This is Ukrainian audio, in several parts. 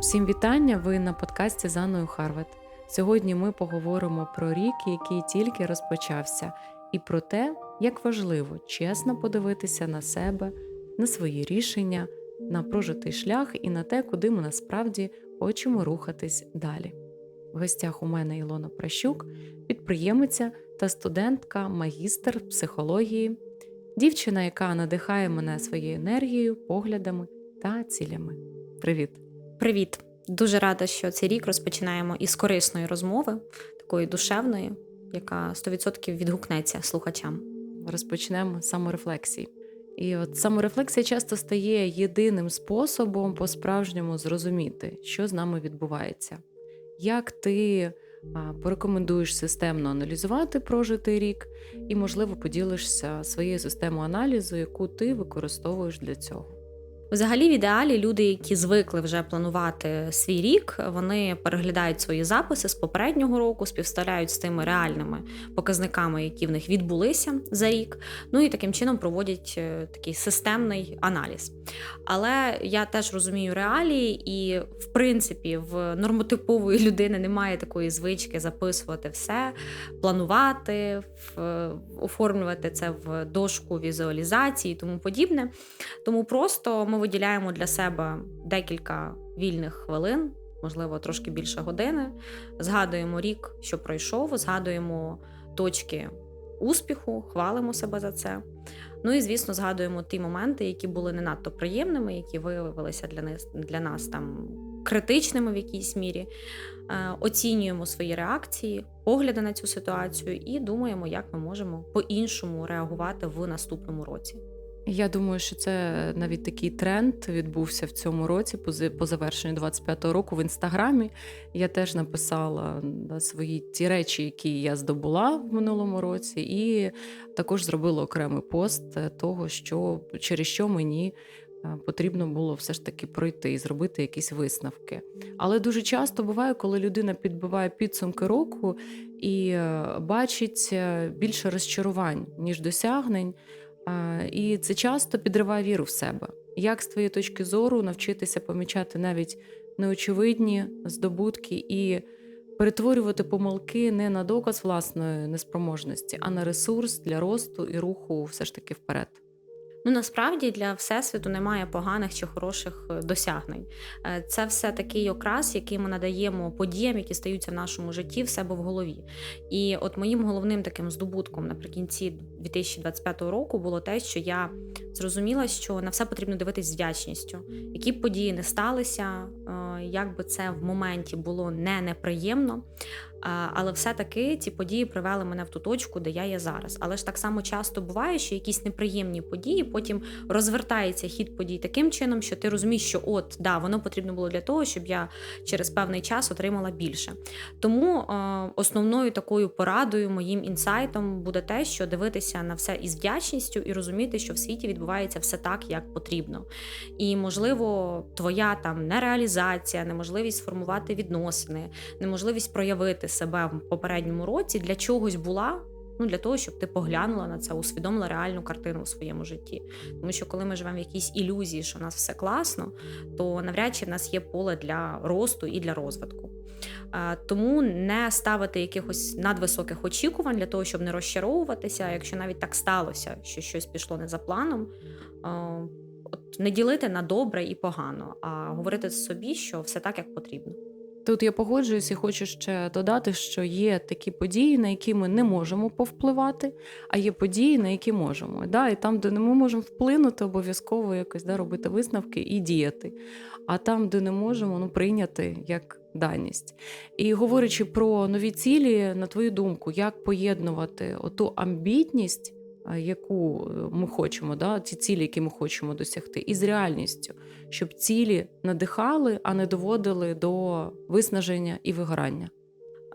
Всім вітання! Ви на подкасті з Анною Харват. Сьогодні ми поговоримо про рік, який тільки розпочався, і про те, як важливо чесно подивитися на себе, на свої рішення, на прожитий шлях і на те, куди ми насправді хочемо рухатись далі. В гостях у мене Ілона Пращук, підприємиця та студентка, магістр психології, дівчина, яка надихає мене своєю енергією, поглядами та цілями. Привіт! Привіт! Дуже рада, що цей рік розпочинаємо із корисної розмови, такої душевної, яка 100% відгукнеться слухачам. Розпочнемо з саморефлексії. І от саморефлексія часто стає єдиним способом по-справжньому зрозуміти, що з нами відбувається. Як ти порекомендуєш системно аналізувати прожитий рік, і, можливо, поділишся своєю системою аналізу, яку ти використовуєш для цього. Взагалі, в ідеалі люди, які звикли вже планувати свій рік, вони переглядають свої записи з попереднього року, співставляють з тими реальними показниками, які в них відбулися за рік. Ну і таким чином проводять е, такий системний аналіз. Але я теж розумію реалії, і в принципі в нормотипової людини немає такої звички записувати все, планувати, оформлювати це в дошку візуалізації і тому подібне. Тому просто ми виділяємо для себе декілька вільних хвилин, можливо, трошки більше години. Згадуємо рік, що пройшов, згадуємо точки успіху, хвалимо себе за це. Ну і звісно, згадуємо ті моменти, які були не надто приємними, які виявилися для нас для нас там критичними в якійсь мірі. Е, оцінюємо свої реакції, погляди на цю ситуацію і думаємо, як ми можемо по-іншому реагувати в наступному році. Я думаю, що це навіть такий тренд відбувся в цьому році, по завершенню 25-го року в інстаграмі. Я теж написала свої ті речі, які я здобула в минулому році, і також зробила окремий пост того, що через що мені. Е, потрібно було все ж таки пройти і зробити якісь висновки. Але дуже часто буває, коли людина підбиває підсумки року і е, бачить е, більше розчарувань, ніж досягнень. І це часто підриває віру в себе. Як з твоєї точки зору навчитися помічати навіть неочевидні здобутки і перетворювати помилки не на доказ власної неспроможності, а на ресурс для росту і руху все ж таки вперед. Ну насправді для всесвіту немає поганих чи хороших е, досягнень. Е, це все такий окрас, який ми надаємо подіям, які стаються в нашому житті в себе в голові. І от моїм головним таким здобутком наприкінці 2025 року було те, що я зрозуміла, що на все потрібно дивитись з вдячністю, які б події не сталися, е, як би це в моменті було не неприємно. Але все-таки ці події привели мене в ту точку, де я є зараз. Але ж так само часто буває, що якісь неприємні події потім розвертається хід подій таким чином, що ти розумієш, що от да, воно потрібно було для того, щоб я через певний час отримала більше. Тому е, основною такою порадою, моїм інсайтом буде те, що дивитися на все із вдячністю і розуміти, що в світі відбувається все так, як потрібно. І можливо, твоя там нереалізація, неможливість сформувати відносини, неможливість проявити себе в попередньому році для чогось була. Ну, для того, щоб ти поглянула на це, усвідомила реальну картину у своєму житті. Тому що коли ми живемо в якійсь ілюзії, що у нас все класно, то навряд чи в нас є поле для росту і для розвитку. Тому не ставити якихось надвисоких очікувань для того, щоб не розчаровуватися, якщо навіть так сталося, що щось пішло не за планом. От не ділити на добре і погано, а говорити собі, що все так, як потрібно. Тут я погоджуюсь і хочу ще додати, що є такі події, на які ми не можемо повпливати, а є події, на які можемо. Да? І там, де не ми можемо вплинути, обов'язково якось да, робити висновки і діяти. А там, де не можемо, ну прийняти як даність. І говорячи про нові цілі, на твою думку, як поєднувати оту амбітність яку е, ми хочемо, да, ті цілі, які ми хочемо досягти, і з реальністю, щоб цілі надихали, а не доводили до виснаження і вигорання.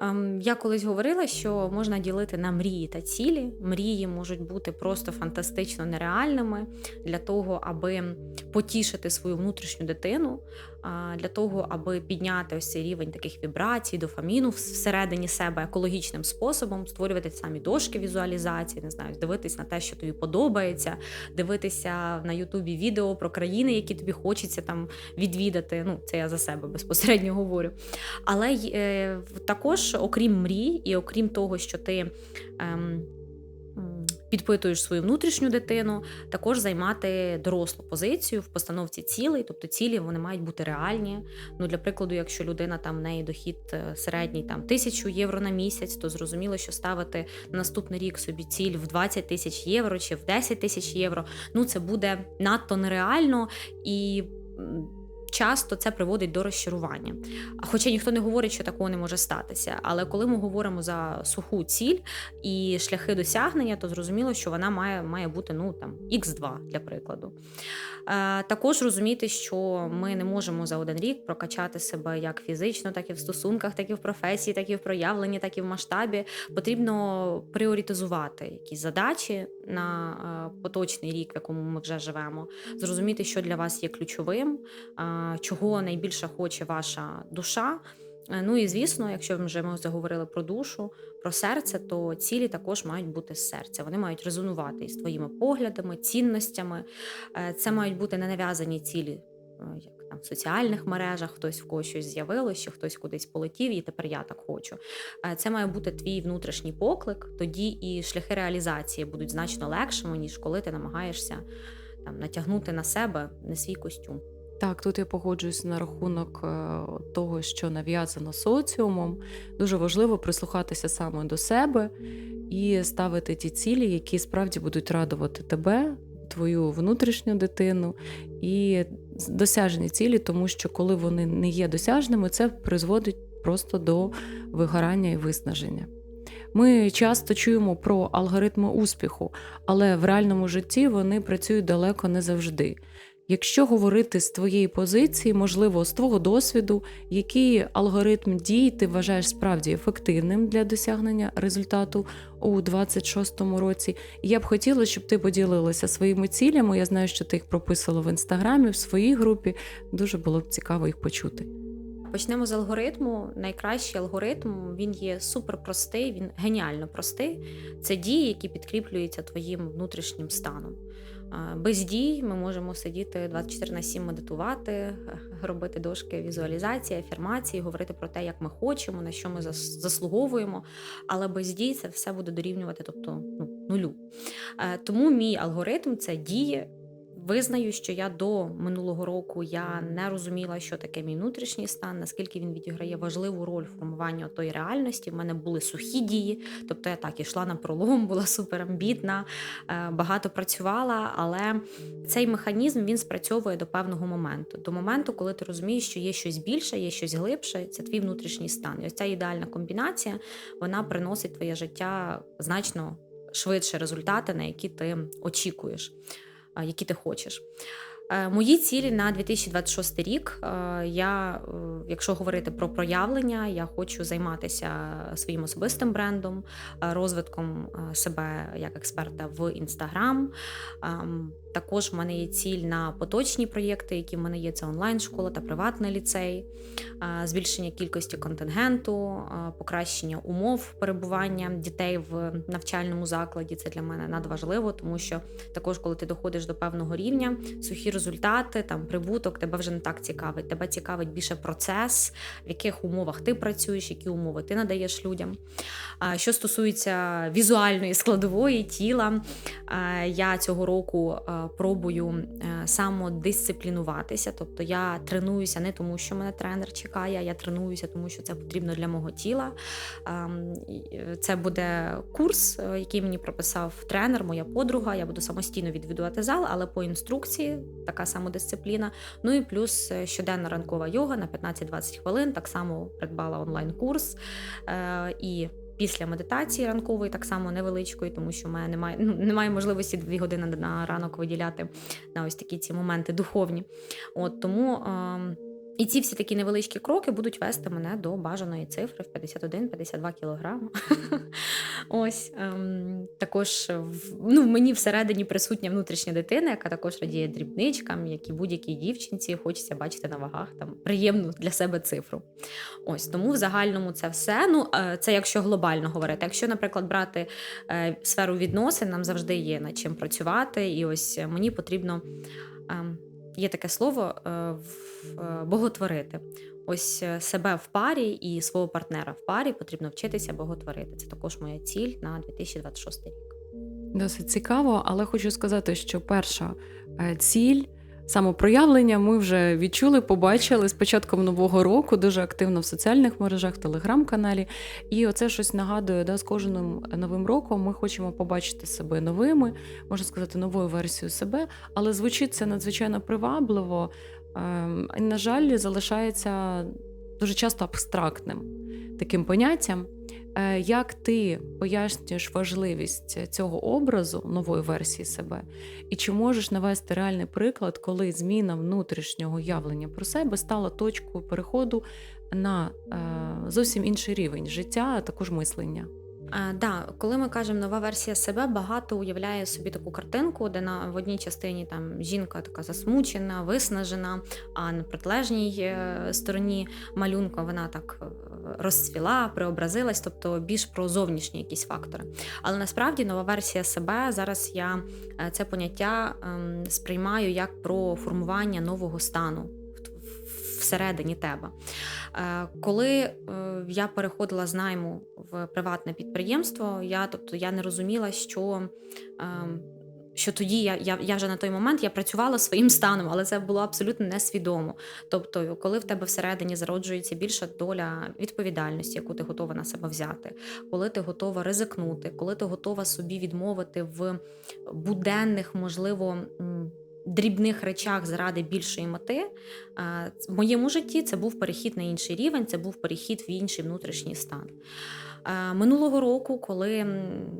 Ем, я колись говорила, що можна ділити на мрії та цілі. Мрії можуть бути просто фантастично нереальними для того, аби потішити свою внутрішню дитину. Для того, аби підняти ось цей рівень таких вібрацій, дофаміну всередині себе екологічним способом, створювати самі дошки візуалізації, не знаю, дивитись на те, що тобі подобається, дивитися на Ютубі відео про країни, які тобі хочеться там відвідати. Ну, це я за себе безпосередньо говорю. Але е, також, окрім мрій, і окрім того, що ти. Ем, Підпитуєш свою внутрішню дитину, також займати дорослу позицію в постановці цілей, тобто цілі вони мають бути реальні. Ну, для прикладу, якщо людина там в неї дохід е, середній там тисячу євро на місяць, то зрозуміло, що ставити на наступний рік собі ціль в 20 тисяч євро чи в 10 тисяч євро, ну це буде надто нереально і. Часто це приводить до розчарування. Хоча ніхто не говорить, що такого не може статися. Але коли ми говоримо за суху ціль і шляхи досягнення, то зрозуміло, що вона має, має бути ну там Х2, для прикладу. Е, також розуміти, що ми не можемо за один рік прокачати себе як фізично, так і в стосунках, так і в професії, так і в проявленні, так і в масштабі. Потрібно пріоритизувати якісь задачі на е, поточний рік, в якому ми вже живемо, зрозуміти, що для вас є ключовим, е, чого найбільше хоче ваша душа. Е, Ну і звісно, якщо вже ми заговорили про душу, про серце, то цілі також мають бути з серця. Вони мають резонувати із твоїми поглядами, цінностями. Е, Це мають бути не нав'язані цілі, е, як там в соціальних мережах, хтось в когось щось з'явилось, чи хтось кудись полетів, і тепер я так хочу. Це має бути твій внутрішній поклик, тоді і шляхи реалізації будуть значно легшими, ніж коли ти намагаєшся там натягнути на себе не свій костюм. Так, тут я погоджуюся на рахунок е, того, що нав'язано соціумом. Дуже важливо прислухатися саме до себе і ставити ті цілі, які справді будуть радувати тебе, твою внутрішню дитину і досяжні цілі, тому що коли вони не є досяжними, це призводить просто до вигорання і виснаження. Ми часто чуємо про алгоритми успіху, але в реальному житті вони працюють далеко не завжди. Якщо говорити з твоєї позиції, можливо, з твого досвіду, який алгоритм дій ти вважаєш справді ефективним для досягнення результату у 26-му році, я б хотіла, щоб ти поділилася своїми цілями. Я знаю, що ти їх прописала в інстаграмі, в своїй групі. Дуже було б цікаво їх почути. Почнемо з алгоритму. Найкращий алгоритм він є суперпростий, він геніально простий. Це дії, які підкріплюються твоїм внутрішнім станом. Без дій ми можемо сидіти 24 на 7 медитувати, робити дошки візуалізації, афірмації, говорити про те, як ми хочемо, на що ми заслуговуємо. Але без дій це все буде дорівнювати, тобто ну, нулю. Е, Тому мій алгоритм це дії. Визнаю, що я до минулого року я не розуміла, що таке мій внутрішній стан, наскільки він відіграє важливу роль в формуванні тої реальності. В мене були сухі дії, тобто я так ішла на пролом, була суперамбітна, е, багато працювала, але цей механізм він спрацьовує до певного моменту. До моменту, коли ти розумієш, що є щось більше, є щось глибше, це твій внутрішній стан. І ось ця ідеальна комбінація вона приносить твоє життя значно швидше результати, на які ти очікуєш які ти хочеш. Е, Мої цілі на 2026 рік. е, Я, е, якщо говорити про проявлення, я хочу займатися своїм особистим брендом, розвитком себе як експерта в інстаграм. Ем, Також в мене є ціль на поточні проєкти, які в мене є. Це онлайн-школа та приватний ліцей, збільшення кількості контингенту, покращення умов перебування дітей в навчальному закладі. Це для мене надважливо, тому що також, коли ти доходиш до певного рівня, сухі результати, там прибуток тебе вже не так цікавить. Тебе цікавить більше процес, в яких умовах ти працюєш, які умови ти надаєш людям. Що стосується візуальної складової тіла, я цього року пробую е, самодисциплінуватися. Тобто я тренуюся не тому, що мене тренер чекає, я тренуюся, тому що це потрібно для мого тіла. Е, Це буде курс, е, який мені прописав тренер, моя подруга. Я буду самостійно відвідувати зал, але по інструкції така самодисципліна. Ну і плюс е, щоденна ранкова йога на 15-20 хвилин. Так само придбала онлайн-курс. Е, І після медитації ранкової, так само невеличкої, тому що в мене немає, ну, немає можливості дві години на ранок виділяти на ось такі ці моменти духовні. От тому. ем, І ці всі такі невеличкі кроки будуть вести мене до бажаної цифри в 51-52 кілограми. Ось ем, також в, ну, мені всередині присутня внутрішня дитина, яка також радіє дрібничкам, як і будь-якій дівчинці хочеться бачити на вагах там приємну для себе цифру. Ось тому в загальному це все. Ну е, це якщо глобально говорити. Якщо, наприклад, брати е, сферу відносин, нам завжди є над чим працювати, і ось е, мені потрібно. Є таке слово е, е, боготворити. Ось е, себе в парі і свого партнера в парі потрібно вчитися боготворити. Це також моя ціль на 2026 рік. Досить цікаво, але хочу сказати, що перша ціль. Самопроявлення ми вже відчули, побачили з початком нового року дуже активно в соціальних мережах, в телеграм-каналі. І оце щось нагадує, да, з кожним новим роком ми хочемо побачити себе новими, можна сказати, новою версією себе, але звучить це надзвичайно привабливо. Ем, і, на жаль, залишається дуже часто абстрактним таким поняттям. Е, Як ти пояснюєш важливість цього образу нової версії себе, і чи можеш навести реальний приклад, коли зміна внутрішнього явлення про себе стала точкою переходу на е, зовсім інший рівень життя, а також мислення? А, да, коли ми кажемо нова версія себе, багато уявляє собі таку картинку, де на в одній частині там жінка така засмучена, виснажена, а на протилежній е, стороні малюнка вона так е, розцвіла, преобразилась, тобто більш про зовнішні якісь фактори. Але насправді нова версія себе зараз я е, це поняття ем, сприймаю як про формування нового стану всередині тебе. Е, Коли е, я переходила з найму в приватне підприємство, я тобто я не розуміла, що. ем, Що тоді я, я, я вже на той момент я працювала своїм станом, але це було абсолютно несвідомо. Тобто, коли в тебе всередині зароджується більша доля відповідальності, яку ти готова на себе взяти, коли ти готова ризикнути, коли ти готова собі відмовити в буденних, можливо, дрібних речах заради більшої мети, В моєму житті це був перехід на інший рівень, це був перехід в інший внутрішній стан. Минулого року, коли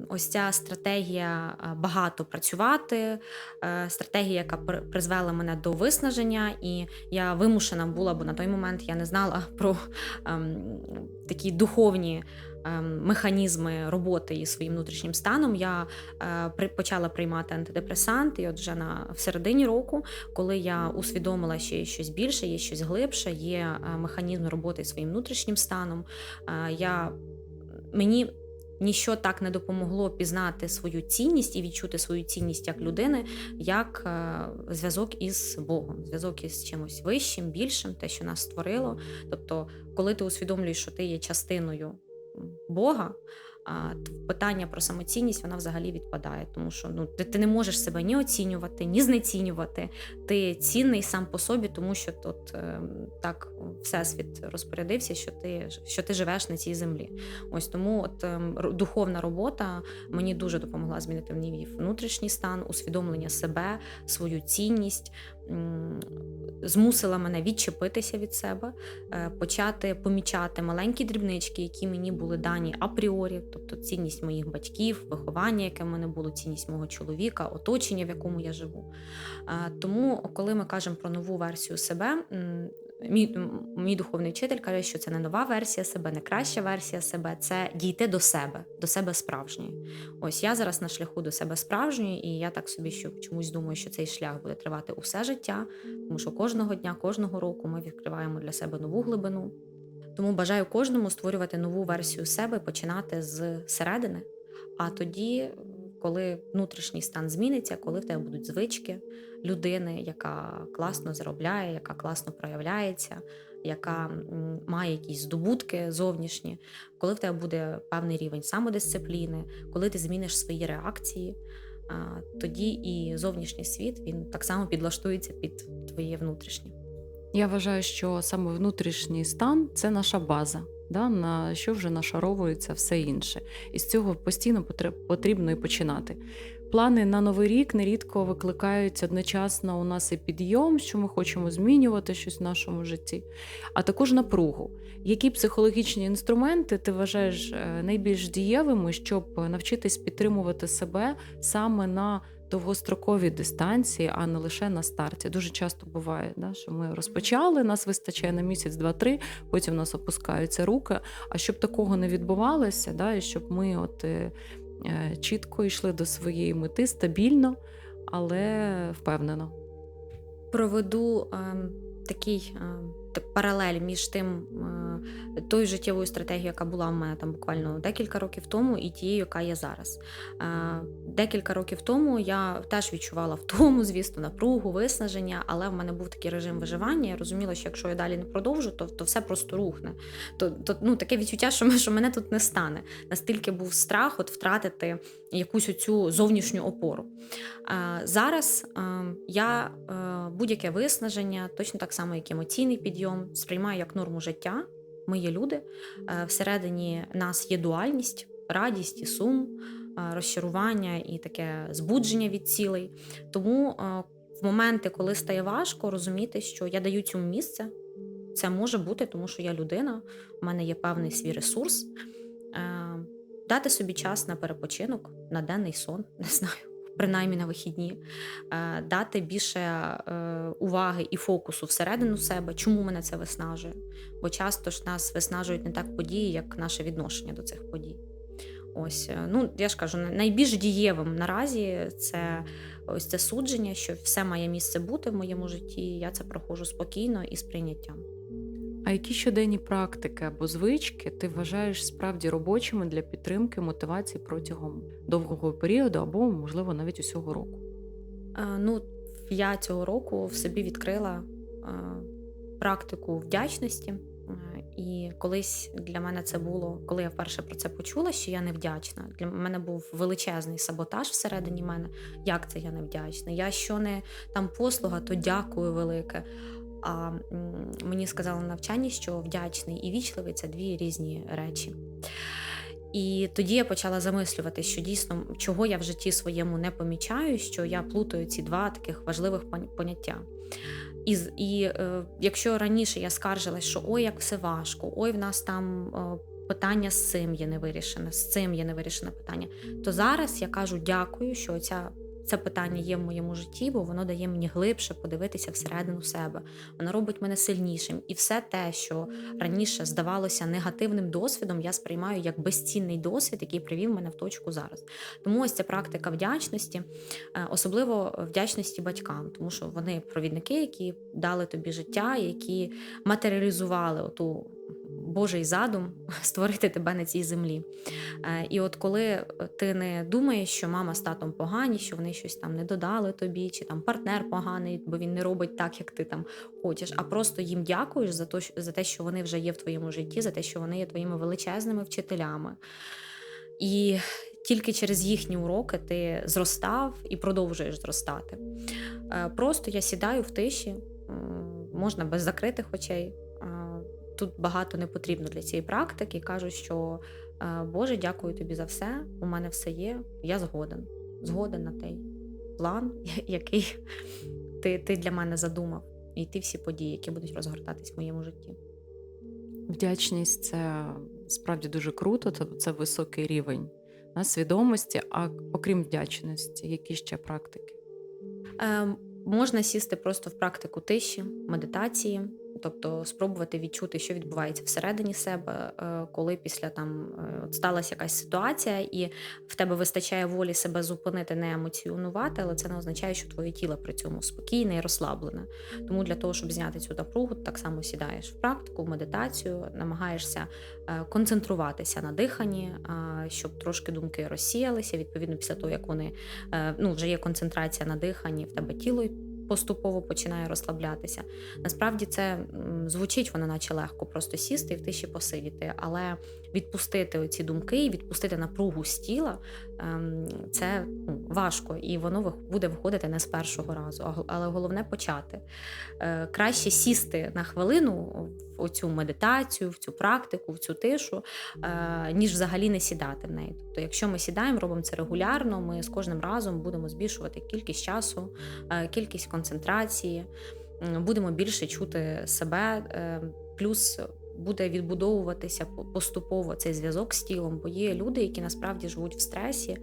ось ця стратегія багато працювати, е, стратегія, яка призвела мене до виснаження, і я вимушена була, бо на той момент я не знала про ем, такі духовні ем, механізми роботи із своїм внутрішнім станом. Я е, почала приймати антидепресанти, і от вже на в середині року коли я усвідомила, що є щось більше, є щось глибше, є е, механізм роботи зі своїм внутрішнім станом. е, Я, мені ніщо так не допомогло пізнати свою цінність і відчути свою цінність як людини, як е, зв'язок із Богом, зв'язок із чимось вищим, більшим, те, що нас створило. Тобто, коли ти усвідомлюєш, що ти є частиною Бога. А питання про самоцінність вона взагалі відпадає, тому що ну ти, ти не можеш себе ні оцінювати, ні знецінювати. Ти цінний сам по собі, тому що тут е, так всесвіт розпорядився, що ти що ти живеш на цій землі. Ось тому, от е, духовна робота мені дуже допомогла змінити мій внутрішній стан, усвідомлення себе, свою цінність. Змусила мене відчепитися від себе, е, почати помічати маленькі дрібнички, які мені були дані апріорі, тобто цінність моїх батьків, виховання, яке в мене було, цінність мого чоловіка, оточення, в якому я живу. Е, Тому, коли ми кажемо про нову версію себе, мій, мій духовний вчитель каже, що це не нова версія себе, не краща версія себе, це дійти до себе, до себе справжньої. Ось я зараз на шляху до себе справжньої, і я так собі що чомусь думаю, що цей шлях буде тривати усе життя, тому що кожного дня, кожного року ми відкриваємо для себе нову глибину. Тому бажаю кожному створювати нову версію себе, починати з середини. А тоді, коли внутрішній стан зміниться, коли в тебе будуть звички людини, яка класно заробляє, яка класно проявляється, яка має якісь здобутки зовнішні, коли в тебе буде певний рівень самодисципліни, коли ти зміниш свої реакції, тоді і зовнішній світ він так само підлаштується під твоє внутрішнє. Я вважаю, що саме внутрішній стан це наша база, да, на що вже нашаровується все інше. І з цього постійно потрібно і починати. Плани на новий рік нерідко викликають одночасно у нас і підйом, що ми хочемо змінювати щось в нашому житті, а також напругу. Які психологічні інструменти ти вважаєш е, найбільш дієвими, щоб навчитись підтримувати себе саме на довгострокові дистанції, а не лише на старті. Дуже часто буває, да, що ми розпочали, нас вистачає на місяць, два-три, потім у нас опускаються руки. А щоб такого не відбувалося, да, і щоб ми от е, е, чітко йшли до своєї мети стабільно, але впевнено. Проведу е, такий е, паралель між тим е, тою життєвою стратегією, яка була в мене там буквально декілька років тому, і тією, яка є зараз. Е, декілька років тому я теж відчувала втому, звісно, напругу, виснаження, але в мене був такий режим виживання. Я розуміла, що якщо я далі не продовжу, то, то все просто рухне. То, то ну, таке відчуття, що, що мене тут не стане. Настільки був страх от втратити якусь оцю зовнішню опору. Е, зараз е, я будь-яке виснаження, точно так само, як емоційний підйом, сприймаю як норму життя. Ми є люди. Е, всередині нас є дуальність, радість і сум, е, розчарування і таке збудження від цілей. Тому е, в моменти, коли стає важко, розуміти, що я даю цьому місце. Це може бути, тому що я людина, у мене є певний свій ресурс. Дати собі час на перепочинок, на денний сон, не знаю, принаймні на вихідні, Е, дати більше е, уваги і фокусу всередину себе, чому мене це виснажує. Бо часто ж нас виснажують не так події, як наше відношення до цих подій. Ось, е, ну я ж кажу, найбільш дієвим наразі це ось це судження, що все має місце бути в моєму житті. Я це проходжу спокійно і з прийняттям. А які щоденні практики або звички ти вважаєш справді робочими для підтримки мотивації протягом довгого періоду або, можливо, навіть усього року? Е, Ну, я цього року в собі відкрила е, практику вдячності. І колись для мене це було, коли я вперше про це почула, що я невдячна. Для мене був величезний саботаж всередині мене. Як це я невдячна? Я що не там послуга, то дякую велике. А мені сказали на навчанні, що вдячний і вічливий це дві різні речі. І тоді я почала замислювати, що дійсно чого я в житті своєму не помічаю, що я плутаю ці два таких важливих поняття. І, і е, якщо раніше я скаржилась, що ой, як все важко, ой, в нас там е, питання з цим є не вирішене, з цим є не вирішене питання, то зараз я кажу дякую, що ця. Це питання є в моєму житті, бо воно дає мені глибше подивитися всередину себе. Воно робить мене сильнішим. І все те, що раніше здавалося негативним досвідом, я сприймаю як безцінний досвід, який привів мене в точку зараз. Тому ось ця практика вдячності, е, особливо вдячності батькам, тому що вони провідники, які дали тобі життя, які матеріалізували оту. Божий задум створити тебе на цій землі. Е, І от коли ти не думаєш, що мама з татом погані, що вони щось там не додали тобі, чи там партнер поганий, бо він не робить так, як ти там хочеш, а просто їм дякуєш за те, за те, що вони вже є в твоєму житті, за те, що вони є твоїми величезними вчителями. І тільки через їхні уроки ти зростав і продовжуєш зростати. Е, Просто я сідаю в тиші, можна без закритих очей. Тут багато не потрібно для цієї практики. Кажу, що е, Боже, дякую тобі за все. У мене все є. Я згоден. Згоден на той план, який ти, ти для мене задумав, і ті всі події, які будуть розгортатись в моєму житті. Вдячність це справді дуже круто, це, це високий рівень на свідомості. А окрім вдячності, які ще практики? Е, можна сісти просто в практику тиші, медитації, тобто спробувати відчути, що відбувається всередині себе, е, коли після там е, от сталася якась ситуація, і в тебе вистачає волі себе зупинити, не емоціонувати, але це не означає, що твоє тіло при цьому спокійне і розслаблене. Тому для того, щоб зняти цю напругу, так само сідаєш в практику, в медитацію, намагаєшся е, концентруватися на диханні, щоб трошки думки розсіялися. Відповідно, після того, як вони ну, вже є концентрація на диханні, в тебе тіло поступово починає розслаблятися. Насправді це звучить воно наче легко, просто сісти і в тиші посидіти, але відпустити оці думки, і відпустити напругу з тіла ем, це ну, важко, і воно буде виходити не з першого разу. Але головне почати. Е, Краще сісти на хвилину в оцю медитацію, в цю практику, в цю тишу, е, ніж взагалі не сідати в неї. Тобто, якщо ми сідаємо, робимо це регулярно, ми з кожним разом будемо збільшувати кількість часу, е, кількість концентрації, будемо більше чути себе, е, плюс буде відбудовуватися поступово цей зв'язок з тілом, бо є люди, які насправді живуть в стресі.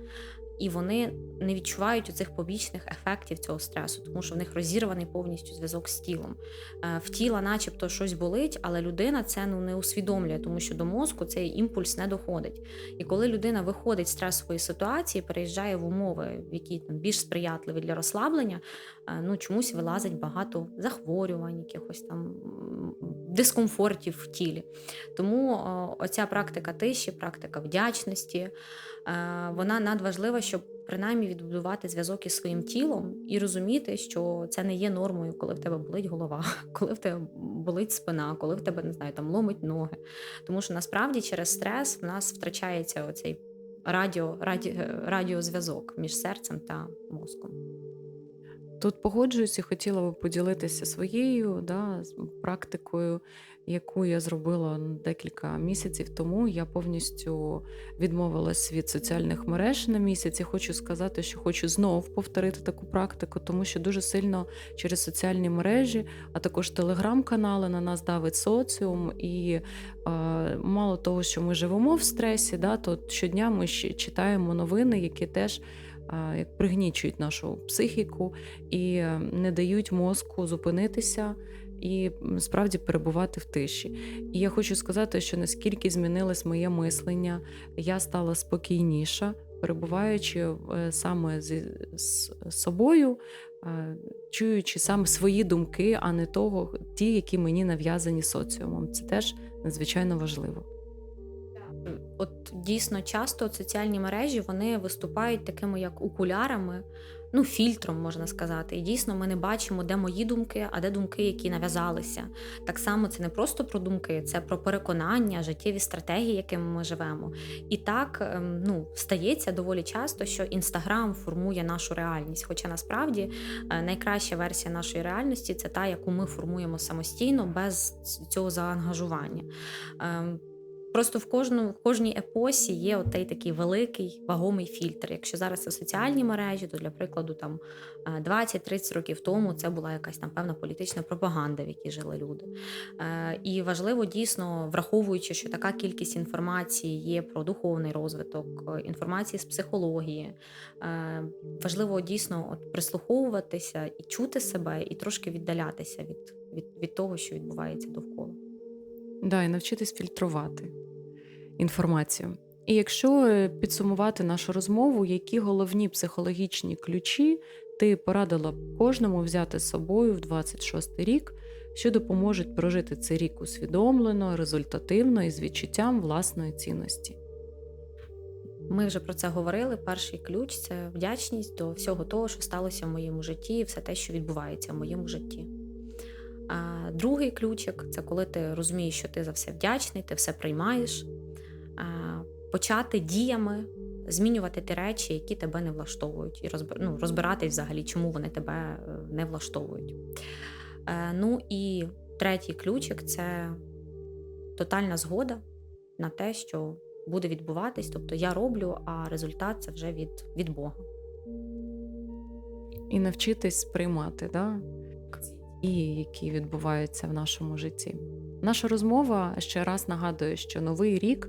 І вони не відчувають оцих побічних ефектів цього стресу, тому що в них розірваний повністю зв'язок з тілом. Е, В тіла, начебто, щось болить, але людина це ну не усвідомлює, тому що до мозку цей імпульс не доходить. І коли людина виходить з стресової ситуації, переїжджає в умови, які там більш сприятливі для розслаблення, е, ну чомусь вилазить багато захворювань, якихось там дискомфортів в тілі. Тому оця практика тиші, практика вдячності, вона надважлива, щоб принаймні відбудувати зв'язок із своїм тілом і розуміти, що це не є нормою, коли в тебе болить голова, коли в тебе болить спина, коли в тебе не знаю, там ломить ноги. Тому що насправді через стрес в нас втрачається оцей радіо, раді, радіозв'язок між серцем та мозком. Тут погоджуюсь і хотіла би поділитися своєю да, практикою, яку я зробила декілька місяців тому. Я повністю відмовилась від соціальних мереж на місяць. І хочу сказати, що хочу знову повторити таку практику, тому що дуже сильно через соціальні мережі, а також телеграм-канали на нас давить соціум. І е, мало того, що ми живемо в стресі, да, то щодня ми ще читаємо новини, які теж як пригнічують нашу психіку і е, не дають мозку зупинитися і справді перебувати в тиші. І я хочу сказати, що наскільки змінилось моє мислення, я стала спокійніша, перебуваючи е, саме з, з собою, чуючи саме свої думки, а не того, ті, які мені нав'язані соціумом. Це теж надзвичайно важливо. От дійсно часто соціальні мережі вони виступають такими як окулярами, ну фільтром можна сказати. І дійсно ми не бачимо, де мої думки, а де думки, які нав'язалися. Так само це не просто про думки, це про переконання, життєві стратегії, якими ми живемо. І так ем, ну, стається доволі часто, що інстаграм формує нашу реальність. Хоча насправді е, найкраща версія нашої реальності це та, яку ми формуємо самостійно без цього заангажування. Просто в кожну в кожній епосі є отей такий великий вагомий фільтр. Якщо зараз це соціальні мережі, то для прикладу, там е, 20-30 років тому це була якась там певна політична пропаганда, в якій жили люди. Е, І важливо дійсно, враховуючи, що така кількість інформації є про духовний розвиток, е, інформації з психології. е, Важливо дійсно от прислуховуватися і чути себе, і трошки віддалятися від, від, від того, що відбувається довкола. Да, і навчитись фільтрувати інформацію. І якщо е, підсумувати нашу розмову, які головні психологічні ключі ти порадила б кожному взяти з собою в 26-й рік, що допоможуть прожити цей рік усвідомлено, результативно і з відчуттям власної цінності? Ми вже про це говорили. Перший ключ це вдячність до всього того, що сталося в моєму житті, і все те, що відбувається в моєму житті. А другий ключик це коли ти розумієш, що ти за все вдячний, ти все приймаєш. Почати діями змінювати ті речі, які тебе не влаштовують, і ну, розбиратись взагалі, чому вони тебе е, не влаштовують. Е, Ну і третій ключик це тотальна згода на те, що буде відбуватись. Тобто я роблю, а результат це вже від, від Бога. І навчитись приймати да? і які відбуваються в нашому житті. Наша розмова ще раз нагадує, що новий рік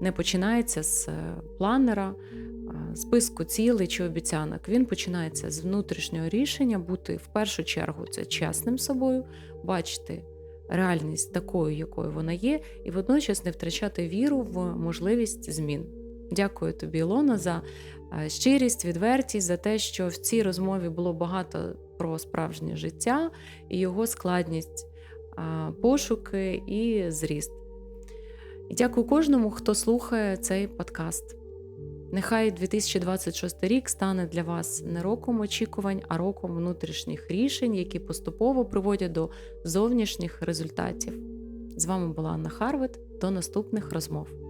не починається з е, планера, списку цілей чи обіцянок. Він починається з внутрішнього рішення бути в першу чергу це чесним собою, бачити реальність такою, якою вона є, і водночас не втрачати віру в можливість змін. Дякую тобі, Ілона, за е, щирість, відвертість, за те, що в цій розмові було багато про справжнє життя і його складність, пошуки і зріст. Дякую кожному, хто слухає цей подкаст. Нехай 2026 рік стане для вас не роком очікувань, а роком внутрішніх рішень, які поступово приводять до зовнішніх результатів. З вами була Анна Харвет. До наступних розмов.